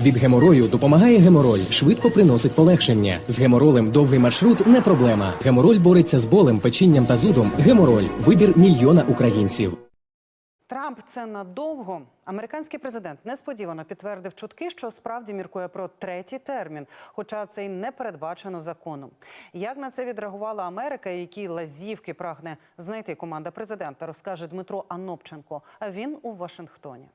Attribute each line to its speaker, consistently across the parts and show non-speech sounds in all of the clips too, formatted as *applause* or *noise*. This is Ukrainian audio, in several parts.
Speaker 1: Від геморою допомагає гемороль, швидко приносить полегшення. З геморолем довгий маршрут не проблема. Гемороль бореться з болем, печінням та зудом. Гемороль вибір мільйона українців.
Speaker 2: Трамп це надовго. Американський президент несподівано підтвердив чутки, що справді міркує про третій термін, хоча це й не передбачено законом. Як на це відреагувала Америка, які лазівки прагне знайти команда президента, розкаже Дмитро Анопченко. А він у Вашингтоні.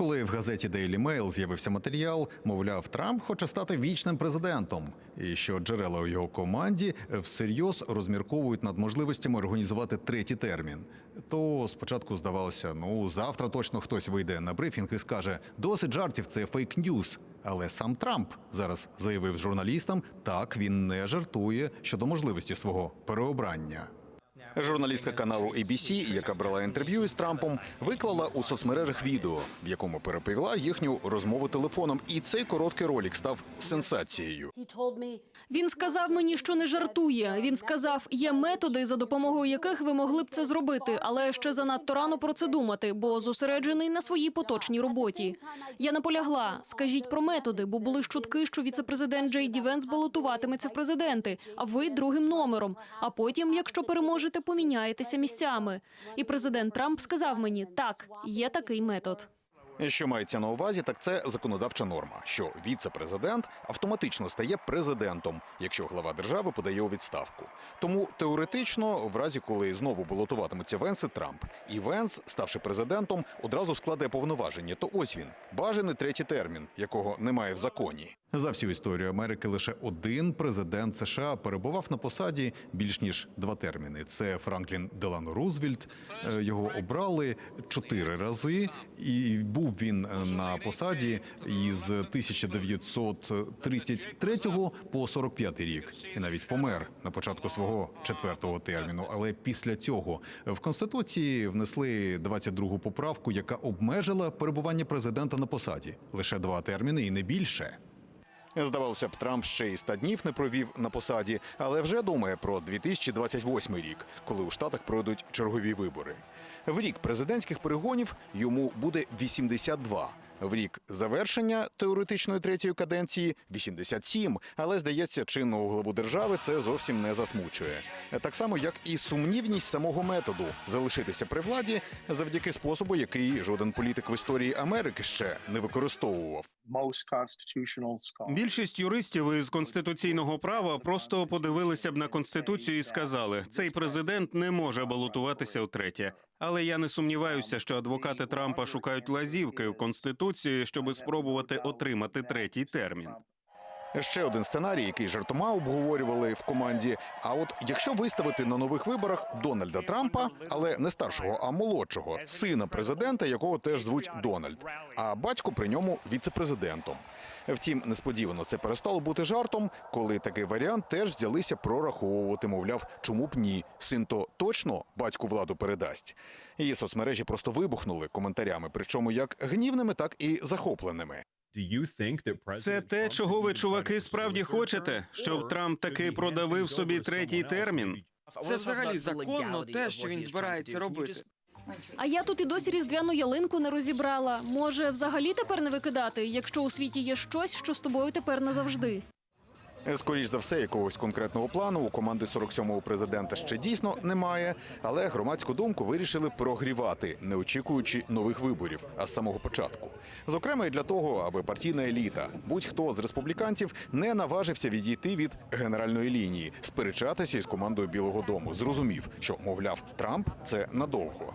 Speaker 3: Коли в газеті Daily Mail з'явився матеріал, мовляв, Трамп хоче стати вічним президентом, і що джерела у його команді всерйоз розмірковують над можливостями організувати третій термін. То спочатку здавалося, ну завтра точно хтось вийде на брифінг і скаже: досить жартів, це фейк-ньюс. Але сам Трамп зараз заявив журналістам, так він не жартує щодо можливості свого переобрання. Журналістка каналу ABC, яка брала інтерв'ю із Трампом, виклала у соцмережах відео, в якому переповіла їхню розмову телефоном. І цей короткий ролик став сенсацією.
Speaker 4: Він сказав мені, що не жартує. Він сказав, є методи, за допомогою яких ви могли б це зробити, але ще занадто рано про це думати, бо зосереджений на своїй поточній роботі. Я наполягла. Скажіть про методи, бо були чутки, що віцепрезидент Джей Ді Венс балотуватиметься в президенти, а ви другим номером. А потім, якщо переможете, поміняєтеся місцями. І президент Трамп сказав мені: так, є такий метод.
Speaker 3: Що мається на увазі, так це законодавча норма, що віце-президент автоматично стає президентом, якщо глава держави подає у відставку. Тому теоретично, в разі, коли знову балотуватимуться Венс і Трамп, і Венс, ставши президентом, одразу складе повноваження. То ось він бажаний третій термін, якого немає в законі. За всю історію Америки лише один президент США перебував на посаді більш ніж два терміни. Це Франклін Делано Рузвельт. Е, Його обрали чотири рази, і був він е, на посаді із 1933 по 45 рік, і навіть помер на початку свого четвертого терміну. Але після цього в конституції внесли 22-гу поправку, яка обмежила перебування президента на посаді лише два терміни і не більше. Здавалося б, Трамп ще й ста днів не провів на посаді, але вже думає про 2028 рік, коли у штатах пройдуть чергові вибори. В рік президентських перегонів йому буде 82. В рік завершення теоретичної третьої каденції 87, але здається, чинного главу держави це зовсім не засмучує. Так само, як і сумнівність самого методу залишитися при владі завдяки способу, який жоден політик в історії Америки ще не використовував.
Speaker 5: Більшість юристів із конституційного права просто подивилися б на конституцію і сказали: цей президент не може балотуватися втретє. Але я не сумніваюся, що адвокати Трампа шукають лазівки в конституції, щоб спробувати отримати третій термін.
Speaker 3: Ще один сценарій, який жартома обговорювали в команді. А от якщо виставити на нових виборах Дональда Трампа, але не старшого, а молодшого, сина президента, якого теж звуть Дональд, а батько при ньому віцепрезидентом. Втім, несподівано це перестало бути жартом, коли такий варіант теж взялися прораховувати. Мовляв, чому б ні? Син то точно батьку владу передасть. Її соцмережі просто вибухнули коментарями, причому як гнівними, так і захопленими.
Speaker 5: Це те, чого ви, чуваки, справді хочете, щоб Трамп таки продавив собі третій термін.
Speaker 6: Це взагалі законно те, що він збирається робити.
Speaker 4: А я тут і досі різдвяну ялинку не розібрала. Може, взагалі тепер не викидати, якщо у світі є щось, що з тобою тепер назавжди.
Speaker 3: Скоріш за все, якогось конкретного плану у команди 47-го президента ще дійсно немає, але громадську думку вирішили прогрівати, не очікуючи нових виборів, а з самого початку. Зокрема, і для того, аби партійна еліта, будь-хто з республіканців, не наважився відійти від генеральної лінії, сперечатися із командою Білого Дому. Зрозумів, що мовляв, Трамп це надовго.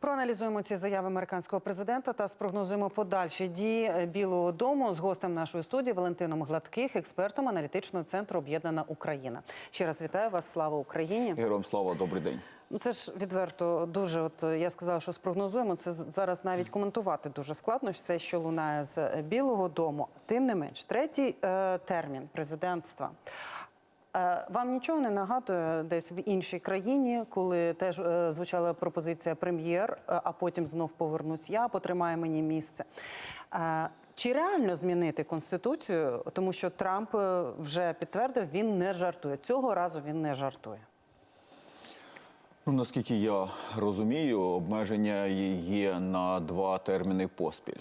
Speaker 2: Проаналізуємо ці заяви американського президента та спрогнозуємо подальші дії е, Білого Дому з гостем нашої студії Валентином Гладких, експертом аналітичного центру Об'єднана Україна. Ще раз вітаю вас. Слава Україні!
Speaker 7: Героям слава, добрий день.
Speaker 2: Ну це ж відверто дуже. От е, я сказала, що спрогнозуємо. Це зараз навіть коментувати дуже складно. Все, що лунає з е, Білого Дому. Тим не менш, третій е, термін президентства. Е, Вам нічого не нагадує десь в іншій країні, коли теж е, звучала пропозиція прем'єр, е, а потім знов повернусь я, потримає мені місце. Чи реально змінити конституцію, тому що Трамп вже підтвердив, він не жартує. Цього разу він не жартує.
Speaker 7: Ну, наскільки я розумію, обмеження є на два терміни поспіль.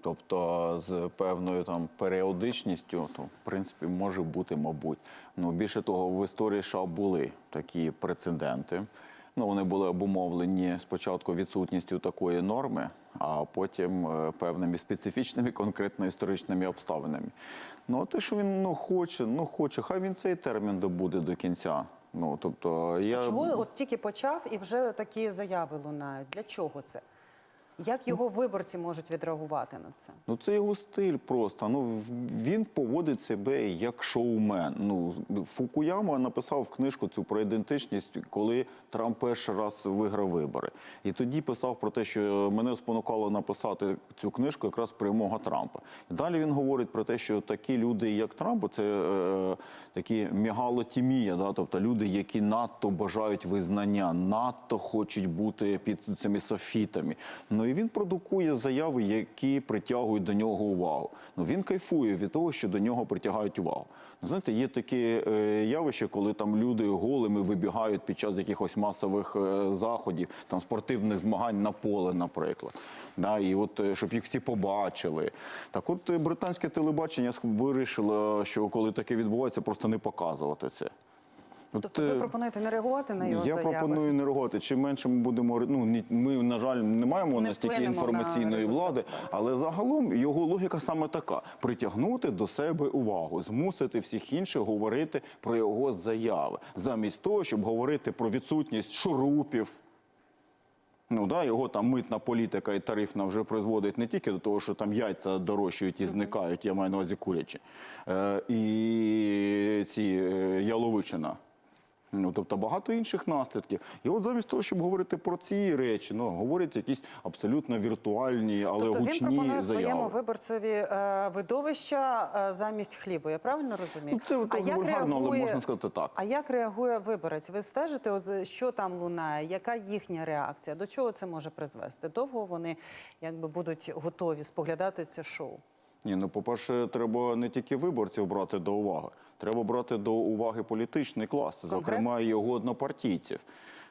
Speaker 7: Тобто з певною там періодичністю, то в принципі може бути, мабуть. Ну більше того, в історії США були такі прецеденти. Ну, вони були обумовлені спочатку відсутністю такої норми, а потім е, певними специфічними конкретно історичними обставинами. Ну, а те, що він ну, хоче, ну хоче, хай він цей термін добуде до кінця. Ну, тобто, я...
Speaker 2: Чому от тільки почав і вже такі заяви лунають? Для чого це? Як його виборці можуть відреагувати на це?
Speaker 7: Ну, це його стиль просто. Ну він поводить себе як шоумен. Ну Фукуяма написав книжку цю про ідентичність, коли Трамп перший раз виграв вибори. І тоді писав про те, що мене спонукало написати цю книжку якраз перемога Трампа. Далі він говорить про те, що такі люди, як Трамп, це е, такі мігалотімія, да? тобто люди, які надто бажають визнання, надто хочуть бути під цими софітами. Ну і він продукує заяви, які притягують до нього увагу. Ну він кайфує від того, що до нього притягають увагу. Ну, знаєте, є таке явище, коли там люди голими вибігають під час якихось масових е, заходів, там спортивних змагань на поле, наприклад. Да, і от е, щоб їх всі побачили. Так, от е, британське телебачення вирішило, що коли таке відбувається, просто не показувати це. От,
Speaker 2: Тобто ви
Speaker 7: е,
Speaker 2: пропонуєте не реагувати на його
Speaker 7: я
Speaker 2: заяви?
Speaker 7: пропоную не реагувати. Чим менше ми будемо ну ми, на жаль, не маємо
Speaker 2: Не
Speaker 7: настільки
Speaker 2: вплинемо на
Speaker 7: інформаційної влади, але загалом його логіка саме така: притягнути до себе увагу, змусити всіх інших говорити про його заяви, замість того, щоб говорити про відсутність шурупів. Ну да, його там митна політика і тарифна вже призводить не тільки до того, що там яйця дорожчають і зникають, я маю на увазі курячі, е, і ці е, яловичина. Ну, тобто багато інших наслідків. І от замість того, щоб говорити про ці речі, ну говорять якісь абсолютно віртуальні, але
Speaker 2: тобто він
Speaker 7: гучні
Speaker 2: пропонує своєму виборцеві е, видовища е, замість хлібу. Я правильно розумію?
Speaker 7: Ну, це от вульгарно, але можна сказати так.
Speaker 2: А як реагує виборець? Ви стежите, от, е, що там лунає, яка їхня реакція? До чого це може призвести? Довго вони якби будуть готові споглядати це шоу?
Speaker 7: Ні, ну по-перше, треба не тільки виборців брати до уваги, треба брати до уваги політичний клас, зокрема і його однопартійців.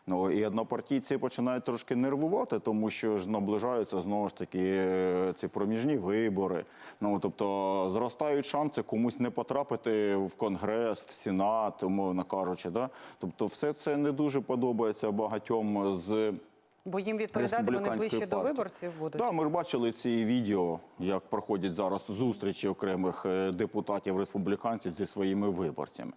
Speaker 7: Ну і однопартійці починають трошки нервувати, тому що ж наближаються знову ж таки е, ці проміжні вибори. Ну тобто зростають шанси комусь не потрапити в конгрес, в сенат, умовно кажучи. Да? Тобто, все це не дуже подобається багатьом з.
Speaker 2: Бо їм відповідати вони
Speaker 7: ближче
Speaker 2: ближче до виборців будуть.
Speaker 7: Так, ми ж бачили ці відео, як проходять зараз зустрічі окремих е, депутатів республіканців зі своїми виборцями.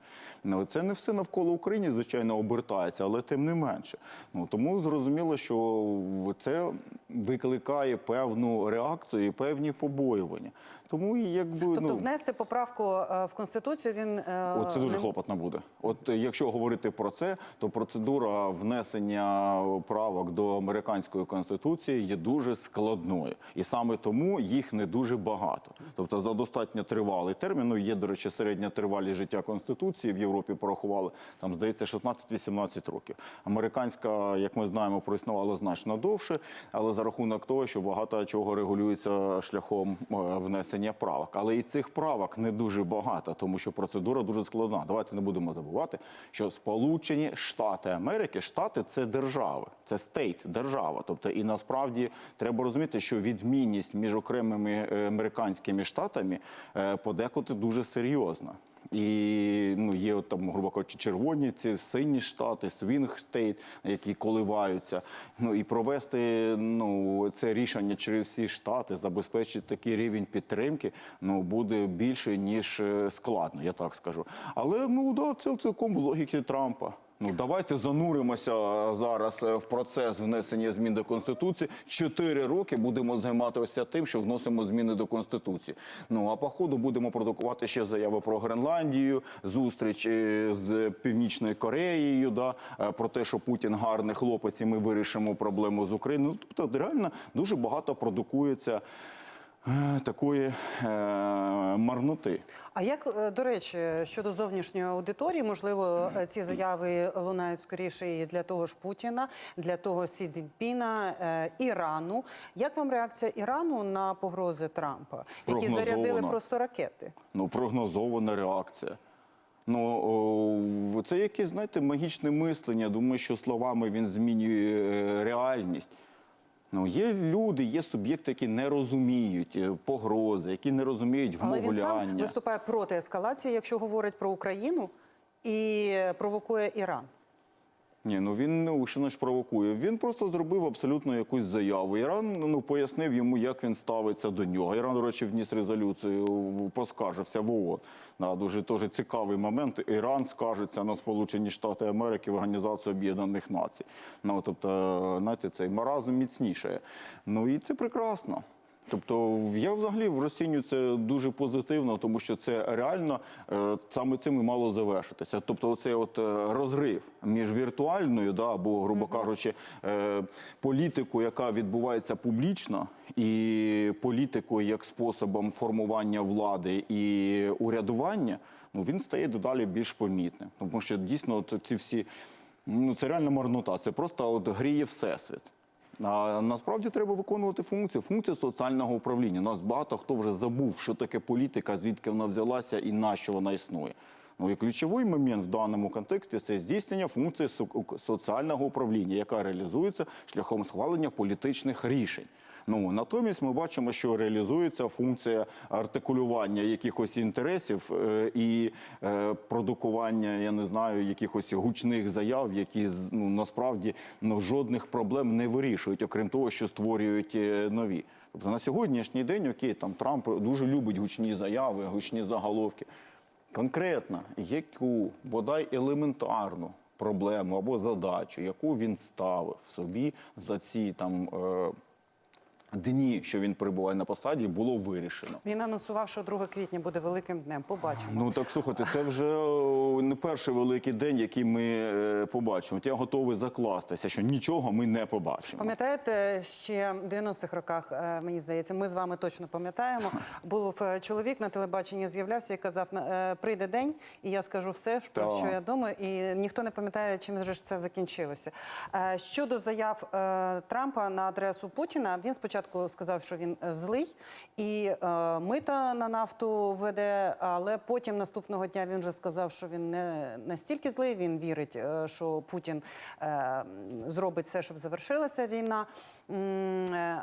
Speaker 7: Ну, це не все навколо України, звичайно, обертається, але тим не менше. Ну тому зрозуміло, що це викликає певну реакцію і певні побоювання. Тому якби
Speaker 2: Тобто
Speaker 7: ну,
Speaker 2: внести поправку е, в конституцію він е,
Speaker 7: От це дуже
Speaker 2: не-
Speaker 7: хлопотно буде. От е, якщо говорити про це, то процедура внесення правок до американської конституції є дуже складною, і саме тому їх не дуже багато. Тобто за достатньо тривалий термін. Ну є до речі, середня тривалість життя конституції в Європі порахували там, здається, 16-18 років. Американська, як ми знаємо, проіснувала значно довше, але рахунок того, що багато чого регулюється шляхом е, внесення правок. Але і цих правок не дуже багато, тому що процедура дуже складна. Давайте не будемо забувати, що Сполучені Штати Америки, штати це держави, це стейт, держава. Тобто, і насправді треба розуміти, що відмінність між окремими е, американськими штатами е, подекуди дуже серйозна. І ну, є от, там, грубо кажучи, червоні, ці сині штати, свінг стейт, які коливаються. Ну і провести ну, це рішення через всі штати, забезпечити такий рівень підтримки, ну буде більше ніж е, складно, я так скажу. Але ну да, це цілком в логіки Трампа. Ну давайте зануримося зараз е, в процес внесення змін до конституції. Чотири роки будемо займатися тим, що вносимо зміни до конституції. Ну а по ходу будемо продукувати ще заяви про Гренландію, зустріч е, з Північною Кореєю. Да е, про те, що Путін гарний хлопець, і ми вирішимо проблему з Україною. Ну, тобто, реально дуже багато продукується е, такої е, марноти.
Speaker 2: А як, е, до речі, щодо зовнішньої аудиторії, можливо, е, ці заяви лунають скоріше і для того ж Путіна, для того Сі Цзіньпіна, е, Ірану. Як вам реакція Ірану на погрози Трампа, які зарядили просто ракети?
Speaker 7: Ну, прогнозована реакція. Ну це якесь, знаєте, магічне мислення. Думаю, що словами він змінює е, реальність. Ну, є люди, є суб'єкти, які не розуміють е, погрози, які не розуміють
Speaker 2: Але він сам виступає проти ескалації, якщо говорить про Україну і провокує Іран.
Speaker 7: Ні, ну він ну, що значить провокує. Він просто зробив абсолютно якусь заяву. Іран ну пояснив йому, як він ставиться до нього. Іран, до речі, вніс резолюцію, поскаржився в ООН. Да, дуже теж цікавий момент. Іран скаржиться на Сполучені Штати Америки в Організацію Об'єднаних Націй. Ну тобто, знаєте, цей маразм міцнішає. Ну і це прекрасно. Тобто я взагалі в розцінюю це дуже позитивно, тому що це реально е, саме цим і мало завершитися. Тобто, оцей от е, розрив між віртуальною, да, або, грубо кажучи, е, політикою, яка відбувається публічно, і політикою як способом формування влади і урядування, ну він стає дедалі більш помітним. Тому що дійсно от ці всі ну це реально марнота. Це просто от гріє всесвіт. А насправді треба виконувати функцію, функцію соціального управління. Нас багато хто вже забув, що таке політика, звідки вона взялася і на що вона існує. Ну і ключовий момент в даному контексті це здійснення функції со- соціального управління, яка реалізується шляхом схвалення політичних рішень. Ну натомість ми бачимо, що реалізується функція артикулювання якихось інтересів е, і е, продукування, я не знаю, якихось гучних заяв, які ну, насправді ну, жодних проблем не вирішують, окрім того, що створюють е, нові. Тобто на сьогоднішній день, окей, там Трамп дуже любить гучні заяви, гучні заголовки. Конкретно, яку бодай елементарну проблему або задачу, яку він ставив собі за ці там е, дні, що він перебуває на посаді, було вирішено.
Speaker 2: Він анонсував, що 2 квітня буде великим днем. Побачимо.
Speaker 7: Ну так слухайте, це вже не перший великий день, який ми е, побачимо. Я готовий закластися, що нічого ми не побачимо.
Speaker 2: Пам'ятаєте, ще в 90-х роках, е, мені здається, ми з вами точно пам'ятаємо. *laughs* Був е, чоловік на телебаченні, з'являвся і казав: прийде день, і я скажу все, про що я думаю, і ніхто не пам'ятає, чим же це закінчилося. Щодо заяв Трампа на адресу Путіна, він спочатку сказав, що він е, злий і е, мита на нафту веде, але потім наступного дня він вже сказав, що він не настільки злий. Він вірить, е, що Путін е, зробить все, щоб завершилася війна. Е,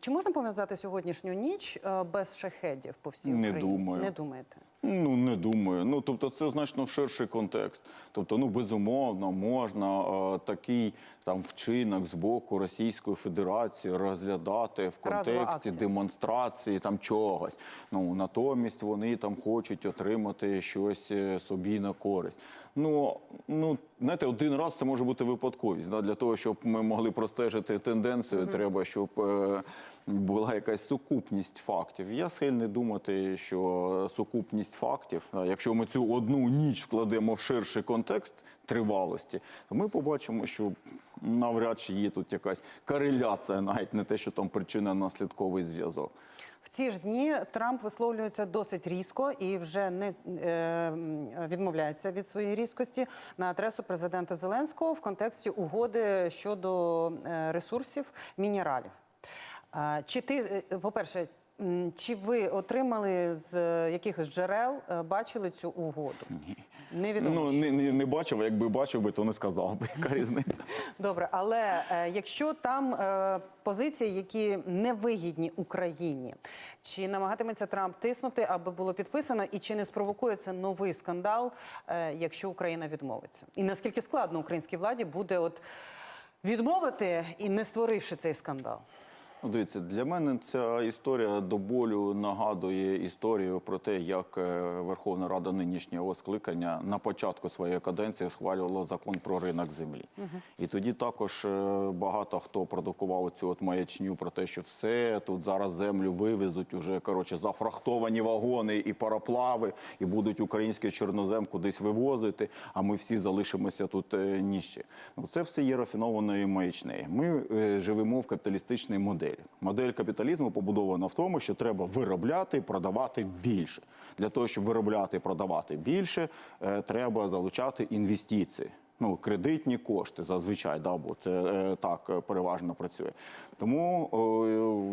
Speaker 2: Чи можна пов'язати сьогоднішню ніч без шахедів по всій
Speaker 7: Не
Speaker 2: Україні?
Speaker 7: думаю.
Speaker 2: Не думаєте?
Speaker 7: Ну не думаю. Ну тобто, це значно ширший контекст. Тобто, ну безумовно, можна е, такий там вчинок з боку Російської Федерації розглядати в контексті демонстрації там чогось. Ну натомість вони там хочуть отримати щось е, собі на користь. Ну ну знаєте, один раз це може бути випадковість. Да? Для того, щоб ми могли простежити тенденцію, треба, щоб. е, була якась сукупність фактів. Я схильний думати, що сукупність фактів, якщо ми цю одну ніч вкладемо в ширший контекст тривалості, то ми побачимо, що навряд чи є тут якась кореляція, навіть не те, що там причинно-наслідковий зв'язок.
Speaker 2: В ці ж дні Трамп висловлюється досить різко і вже не е, відмовляється від своєї різкості на адресу президента Зеленського в контексті угоди щодо е, ресурсів мінералів. Чи ти, е, по-перше, чи ви отримали з е, якихось джерел, е, бачили цю угоду? Ні. Невідомо.
Speaker 7: Ну не, не, не бачив, якби бачив би, то не сказав би, яка різниця.
Speaker 2: Добре, але е, якщо там е, позиції, які не вигідні Україні, чи намагатиметься Трамп тиснути, аби було підписано, і чи не спровокує це новий скандал, е, якщо Україна відмовиться? І наскільки складно українській владі буде от відмовити і не створивши цей скандал?
Speaker 7: Ну, дивіться, для мене ця історія до болю нагадує історію про те, як е, Верховна Рада нинішнього скликання на початку своєї каденції схвалювала закон про ринок землі. І тоді також е, багато хто продукував цю от маячню про те, що все тут зараз землю вивезуть уже коротше зафрахтовані вагони і пароплави, і будуть український чорнозем кудись вивозити. А ми всі залишимося тут е. Ну це все є рафінованою маячнею. Ми е, живемо в капіталістичній моделі. Модель капіталізму побудована в тому, що треба виробляти і продавати більше. Для того, щоб виробляти і продавати більше, е, треба залучати інвестиції. Ну, кредитні кошти зазвичай, да, бо це е, так е, переважно працює. Тому, о,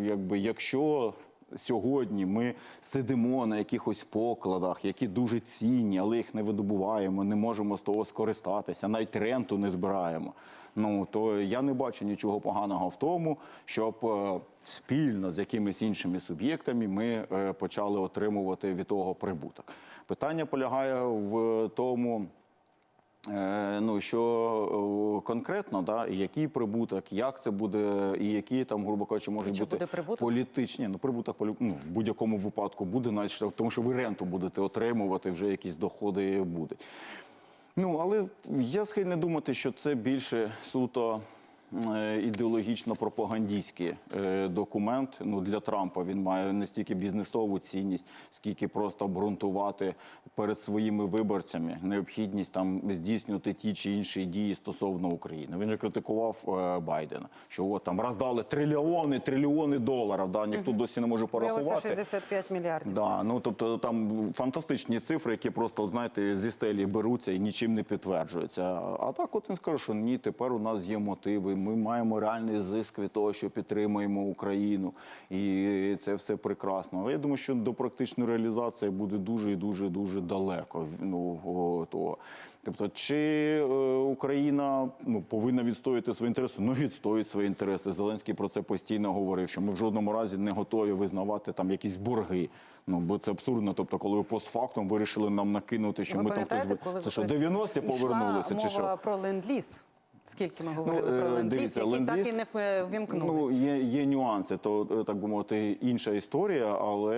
Speaker 7: якби, якщо сьогодні ми сидимо на якихось покладах, які дуже цінні, але їх не видобуваємо, не можемо з того скористатися, навіть ренту не збираємо. Ну то я не бачу нічого поганого в тому, щоб е, спільно з якимись іншими суб'єктами ми е, почали отримувати від того прибуток. Питання полягає в тому. Е, Ну що конкретно, да, і який прибуток, як це буде, і які там, грубо кажучи, можуть бути
Speaker 2: прибуток?
Speaker 7: політичні. Ну прибуток ну, в будь-якому випадку буде, навіть тому що ви ренту будете отримувати, вже якісь доходи будуть. Ну але я схильний думати, що це більше суто е, ідеологічно-пропагандистський е, документ. Ну для Трампа він має не стільки бізнесову цінність, скільки просто обґрунтувати перед своїми виборцями необхідність там здійснювати ті чи інші дії стосовно України. Він же критикував е, Байдена, що от там роздали трильйони, трильйони доларів. Да, ніхто досі не може порахувати.
Speaker 2: Виявилося 65 мільярдів.
Speaker 7: Да, ну тобто там фантастичні цифри, які просто знаєте зі стелі беруться і нічим не підтверджуються. А так, от він скаже, що ні, тепер у нас є мотиви. Ми маємо реальний зиск від того, що підтримуємо Україну, і це все прекрасно. Але я думаю, що до практичної реалізації буде дуже і дуже дуже далеко. Ну того. Тобто, чи е, Україна ну, повинна відстояти свої інтереси? Ну відстоїть свої інтереси. Зеленський про це постійно говорив, що ми в жодному разі не готові визнавати там якісь борги. Ну бо це абсурдно. Тобто, коли ви постфактум вирішили нам накинути, що
Speaker 2: Ви
Speaker 7: ми там хтось- це що 90-ті повернулися, чи
Speaker 2: мова про ленд-ліз? Скільки ми говорили
Speaker 7: е,
Speaker 2: про ленд-ліз,
Speaker 7: дивіться,
Speaker 2: який так
Speaker 7: ленд-ліз,
Speaker 2: і не е, ввімкнули?
Speaker 7: Ну, є, є нюанси, то е, так би мовити, інша історія, але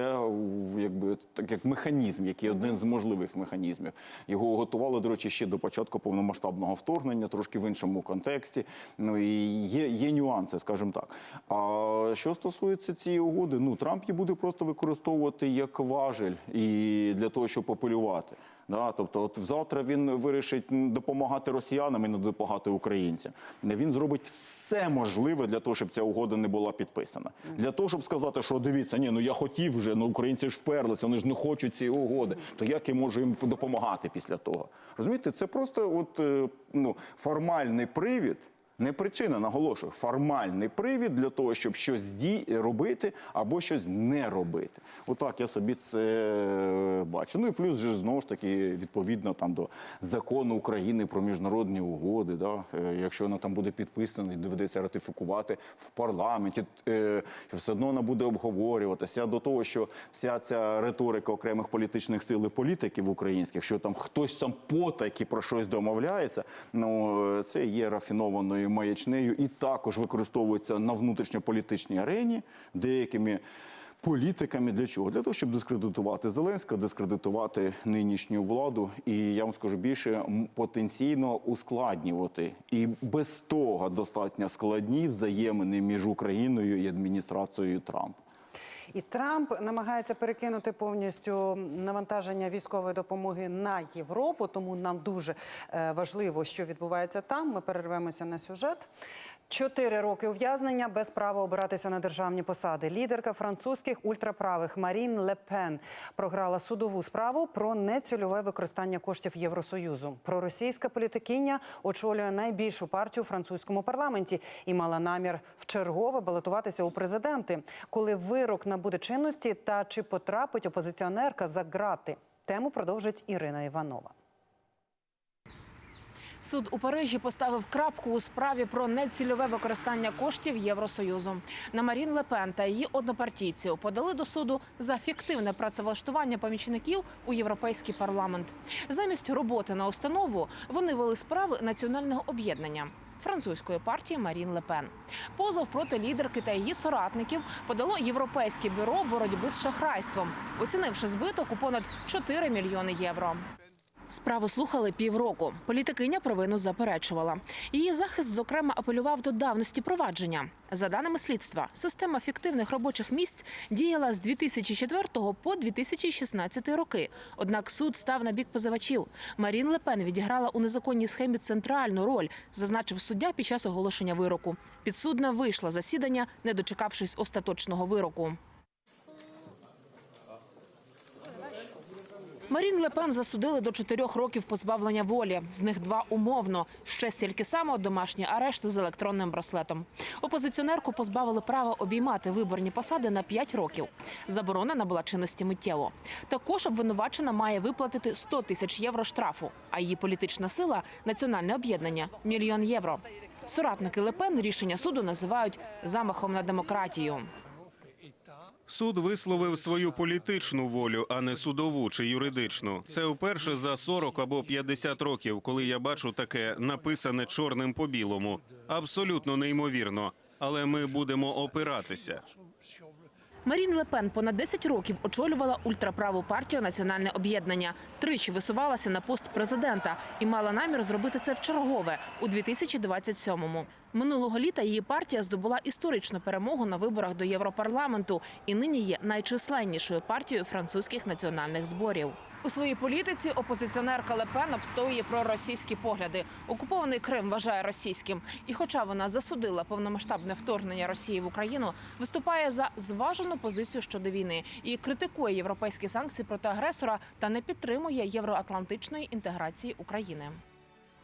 Speaker 7: якби так як механізм, який один з можливих механізмів. Його готували, до речі, ще до початку повномасштабного вторгнення, трошки в іншому контексті. Ну і є, є нюанси, скажімо так. А що стосується цієї угоди, ну Трамп її буде просто використовувати як важель і для того, щоб апелювати. Да, тобто, от завтра він вирішить допомагати росіянам і не допомагати українцям. Він зробить все можливе для того, щоб ця угода не була підписана. Для того, щоб сказати, що дивіться, ні, ну я хотів вже, ну українці ж вперлися, вони ж не хочуть цієї угоди. То як я можу їм допомагати після того? Розумієте, це просто от е, ну формальний привід. Не причина, наголошую, формальний привід для того, щоб щось дій робити або щось не робити. Отак я собі це е, бачу. Ну і плюс же знову ж таки відповідно там до закону України про міжнародні угоди. Да? Е, Якщо вона там буде підписана доведеться ратифікувати в парламенті, е, все одно вона буде обговорюватися до того, що вся ця риторика окремих політичних сил і політиків українських, що там хтось там потайки про щось домовляється, ну це є рафінованою маячнею і також використовується на внутрішньополітичній арені деякими. Політиками для чого? Для того, щоб дискредитувати Зеленського, дискредитувати нинішню владу, і я вам скажу більше потенційно ускладнювати. І без того достатньо складні взаємини між Україною і адміністрацією Трампа.
Speaker 2: І Трамп намагається перекинути повністю навантаження військової допомоги на Європу. Тому нам дуже е, важливо, що відбувається там. Ми перервемося на сюжет. Чотири роки ув'язнення без права обиратися на державні посади. Лідерка французьких ультраправих Марін Ле Пен програла судову справу про нецільове використання коштів Євросоюзу. Проросійська політикиня очолює найбільшу партію у французькому парламенті і мала намір вчергове балотуватися у президенти, коли вирок набуде чинності та чи потрапить опозиціонерка за ґрати. Тему продовжить Ірина Іванова.
Speaker 8: Суд у Парижі поставив крапку у справі про нецільове використання коштів Євросоюзу. На Марін Лепен та її однопартійців подали до суду за фіктивне працевлаштування помічників у європейський парламент. Замість роботи на установу вони вели справи національного об'єднання. Французької партії Марін Лепен позов проти лідерки та її соратників подало європейське бюро боротьби з шахрайством, оцінивши збиток у понад 4 мільйони євро. Справу слухали півроку. Політикиня провину заперечувала. Її захист, зокрема, апелював до давності провадження. За даними слідства, система фіктивних робочих місць діяла з 2004 по 2016 роки. Однак суд став на бік позивачів. Марін Лепен відіграла у незаконній схемі центральну роль, зазначив суддя під час оголошення вироку. Підсудна вийшла засідання, не дочекавшись остаточного вироку. Марін Лепен засудили до чотирьох років позбавлення волі. З них два умовно. Ще стільки само домашній арешт з електронним браслетом. Опозиціонерку позбавили права обіймати виборні посади на п'ять років. Заборона набула чинності миттєво. Також обвинувачена має виплатити 100 тисяч євро штрафу, а її політична сила національне об'єднання мільйон євро. Соратники Лепен рішення суду називають замахом на демократію.
Speaker 5: Суд висловив свою політичну волю, а не судову чи юридичну. Це вперше за 40 або 50 років, коли я бачу таке написане чорним по білому. Абсолютно неймовірно. Але ми будемо опиратися.
Speaker 8: Марін Лепен понад 10 років очолювала ультраправу партію Національне об'єднання. Тричі висувалася на пост президента і мала намір зробити це вчергове у 2027-му. Минулого літа її партія здобула історичну перемогу на виборах до Європарламенту і нині є найчисленнішою партією французьких національних зборів. У своїй політиці опозиціонерка Лепен обстоює проросійські погляди. Окупований Крим вважає російським. І, хоча вона засудила повномасштабне вторгнення Росії в Україну, виступає за зважену позицію щодо війни і критикує європейські санкції проти агресора та не підтримує євроатлантичної інтеграції України.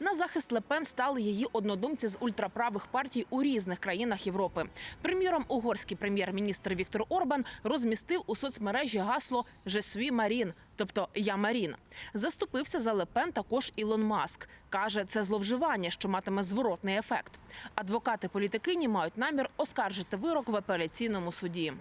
Speaker 8: На захист Лепен стали її однодумці з ультраправих партій у різних країнах Європи. Приміром, угорський прем'єр-міністр Віктор Орбан розмістив у соцмережі гасло «Je suis Марін», тобто Я Марін. Заступився за Лепен також Ілон Маск. каже, це зловживання, що матиме зворотний ефект. Адвокати політикині мають намір оскаржити вирок в апеляційному суді.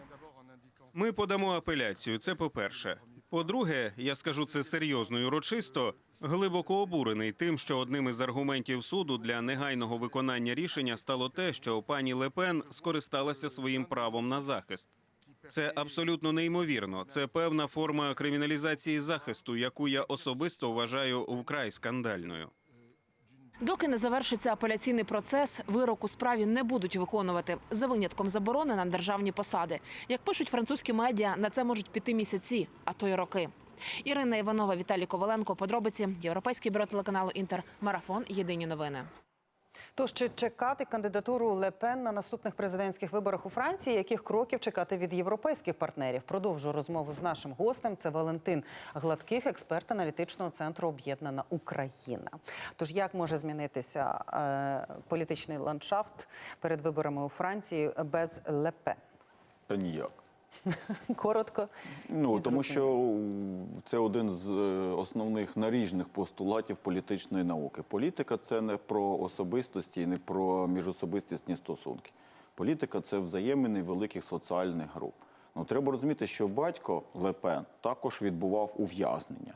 Speaker 5: Ми подамо апеляцію. Це по-перше. По-друге, я скажу це серйозно і урочисто, глибоко обурений тим, що одним із аргументів суду для негайного виконання рішення стало те, що пані Лепен скористалася своїм правом на захист. Це абсолютно неймовірно. Це певна форма криміналізації захисту, яку я особисто вважаю вкрай скандальною.
Speaker 8: Доки не завершиться апеляційний процес, вирок у справі не будуть виконувати за винятком заборони на державні посади. Як пишуть французькі медіа, на це можуть піти місяці, а то й роки. Ірина Іванова, Віталій Коваленко. Подробиці Європейське бюро телеканалу Інтер. Марафон. Єдині новини.
Speaker 2: Тож чи чекати кандидатуру Лепен на наступних президентських виборах у Франції? Яких кроків чекати від європейських партнерів? Продовжу розмову з нашим гостем. Це Валентин Гладких, експерт аналітичного центру Об'єднана Україна. Тож як може змінитися е, політичний ландшафт перед виборами у Франції без Лепен?
Speaker 7: Ніяк. *laughs*
Speaker 2: Коротко.
Speaker 7: Ну тому що це один з е, основних наріжних постулатів політичної науки. Політика це не про особистості, і не про міжособистісні стосунки. Політика це взаємини великих соціальних груп. Ну треба розуміти, що батько Лепен також відбував ув'язнення.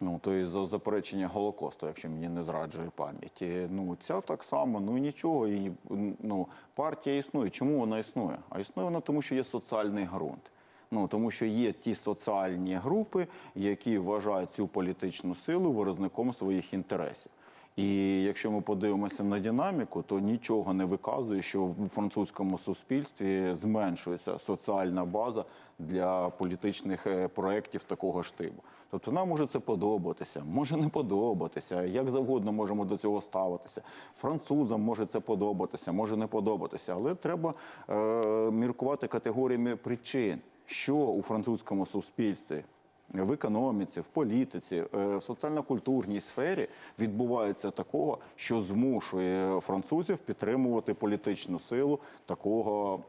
Speaker 7: Ну, то і за заперечення Голокосту, якщо мені не зраджує пам'ять. Ну, ця так само, ну нічого. І, ну, партія існує. Чому вона існує? А існує вона тому, що є соціальний ґрунт. Ну, тому що є ті соціальні групи, які вважають цю політичну силу виразником своїх інтересів. І якщо ми подивимося на динаміку, то нічого не виказує, що в французькому суспільстві зменшується соціальна база для політичних е, проєктів такого ж типу. Тобто нам може це подобатися, може не подобатися, як завгодно можемо до цього ставитися. Французам може це подобатися, може не подобатися, але треба е, міркувати категоріями причин, що у французькому суспільстві в економіці, в політиці, е, в соціально-культурній сфері відбувається такого, що змушує французів підтримувати політичну силу такого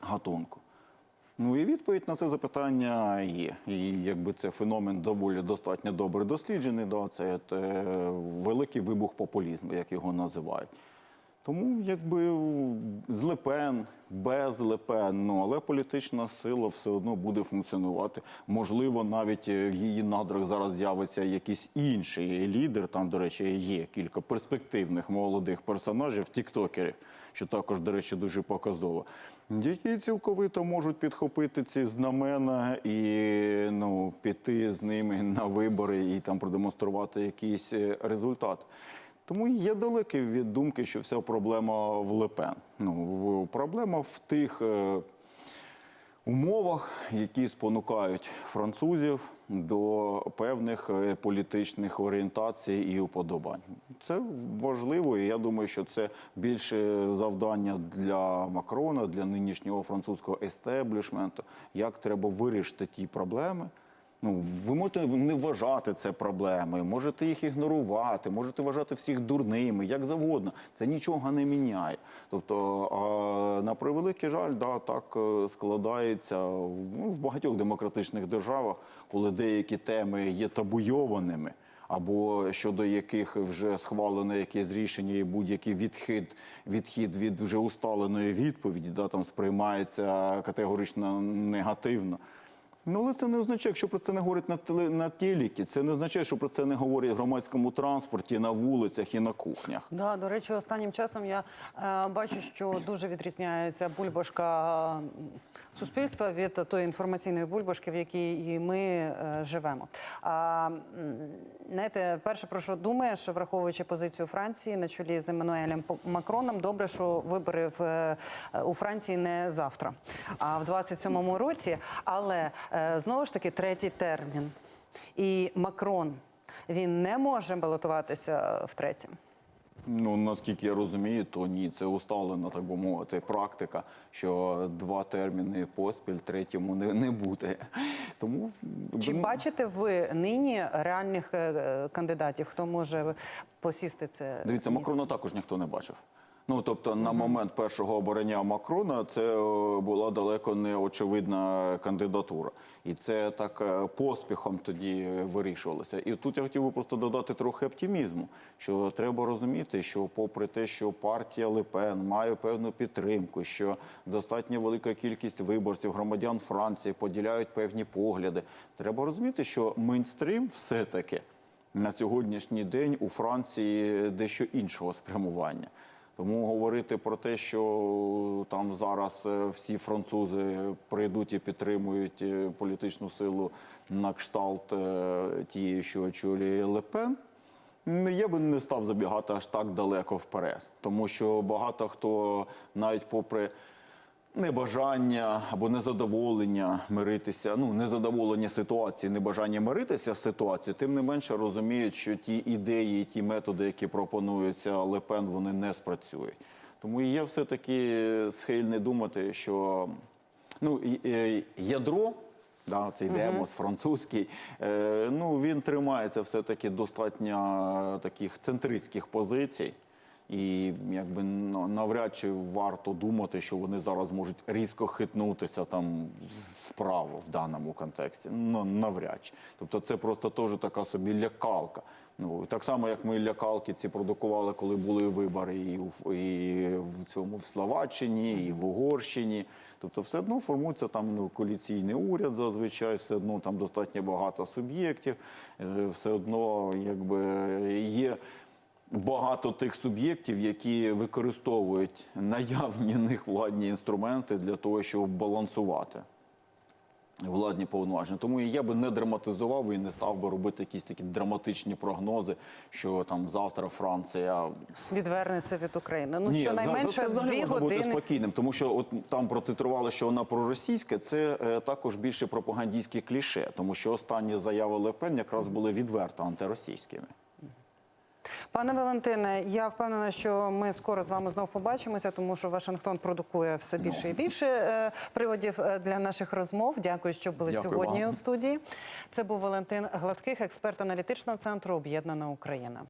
Speaker 7: гатунку. Ну і відповідь на це запитання є. І якби це феномен доволі достатньо добре досліджений, да, це, е, великий вибух популізму, як його називають. Тому якби з Лепен, без Лепен, ну але політична сила все одно буде функціонувати. Можливо, навіть е, в її надрах зараз з'явиться якийсь інший лідер. Там, до речі, є кілька перспективних молодих персонажів, тіктокерів, що також, до речі, дуже показово, які цілковито можуть підхопити ці знамена і ну, піти з ними на вибори і там продемонструвати якийсь е, результат. Тому я далекий від думки, що вся проблема в Лепен. Ну, проблема в тих е, умовах, які спонукають французів до певних е, політичних орієнтацій і уподобань. Це важливо, і я думаю, що це більше завдання для Макрона, для нинішнього французького естеблішменту, як треба вирішити ті проблеми, Ну, ви можете не вважати це проблемою, можете їх ігнорувати, можете вважати всіх дурними, як завгодно. Це нічого не міняє. Тобто, а, на превеликий жаль, да, так е, складається в, в багатьох демократичних державах, коли деякі теми є табуйованими. Або щодо яких вже схвалено якесь рішення, і будь-який відхід, відхід від вже усталеної відповіді, да, там сприймається категорично негативно. Ну, але це не означає, якщо про це не говорять на теле на телекі, це не означає, що про це не говорять в громадському транспорті, на вулицях і на кухнях.
Speaker 2: Да, до речі, останнім часом я е, бачу, що дуже відрізняється бульбашка суспільства від тої інформаційної бульбашки, в якій ми е, живемо. А, знаєте, перше, про що думаєш, враховуючи позицію Франції на чолі з Еммануелем Макроном, добре, що вибори в, е, у Франції не завтра, а в 27-му році. Але е, знову ж таки третій термін. І Макрон він не може балотуватися втретє.
Speaker 7: Ну наскільки я розумію, то ні, це усталена, так би мовити, практика, що два терміни поспіль, третьому не, не буде. Тому
Speaker 2: Чи
Speaker 7: ну,
Speaker 2: бачите ви нині реальних е, е, кандидатів, хто може посісти це?
Speaker 7: Дивіться,
Speaker 2: місце?
Speaker 7: Макрона також ніхто не бачив. Ну тобто, на момент першого обрання Макрона це е, була далеко не очевидна кандидатура, і це так е, поспіхом тоді вирішувалося. І тут я хотів би просто додати трохи оптимізму, що треба розуміти, що попри те, що партія Лепен має певну підтримку, що достатньо велика кількість виборців громадян Франції поділяють певні погляди. Треба розуміти, що мейнстрім все таки на сьогоднішній день у Франції дещо іншого спрямування. Тому говорити про те, що там зараз е, всі французи прийдуть і підтримують е, політичну силу на кшталт е, тієї, що очолює Лепен, я би не став забігати аж так далеко вперед. Тому що багато хто, навіть попри небажання або незадоволення миритися, ну незадоволення ситуації, небажання миритися з ситуацією, тим не менше розуміють, що ті ідеї, ті методи, які пропонуються Лепен, вони не спрацюють. Тому я все таки схильний думати, що ну ядро. Да, цей демос французький, е, ну він тримається все-таки достатньо таких центристських позицій. І якби навряд чи варто думати, що вони зараз можуть різко хитнутися там вправо в даному контексті. Ну навряд чи. Тобто це просто теж така собі лякалка. Ну так само, як ми лякалки ці продукували, коли були вибори і в, і в цьому в Словаччині, і в Угорщині. Тобто, все одно формується там ну, коаліційний уряд зазвичай, все одно там достатньо багато суб'єктів, е, все одно якби є багато тих суб'єктів, які використовують наявні них владні інструменти для того, щоб балансувати владні повноваження. Тому я би не драматизував і не став би робити якісь такі драматичні прогнози, що там завтра Франція
Speaker 2: відвернеться від України. Ну
Speaker 7: ні,
Speaker 2: щонайменше
Speaker 7: за- це
Speaker 2: дві
Speaker 7: можна бути спокійним, тому що от там протитрували, що вона проросійська, це е, також більше пропагандистське кліше, тому що останні заяви Лепен якраз були відверто антиросійськими.
Speaker 2: Пане Валентине, я впевнена, що ми скоро з вами знов побачимося, тому що Вашингтон продукує все більше і більше е, приводів е, для наших розмов. Дякую, що були
Speaker 7: Дякую
Speaker 2: сьогодні
Speaker 7: вам.
Speaker 2: у студії. Це був Валентин Гладких, експерт аналітичного центру Об'єднана Україна.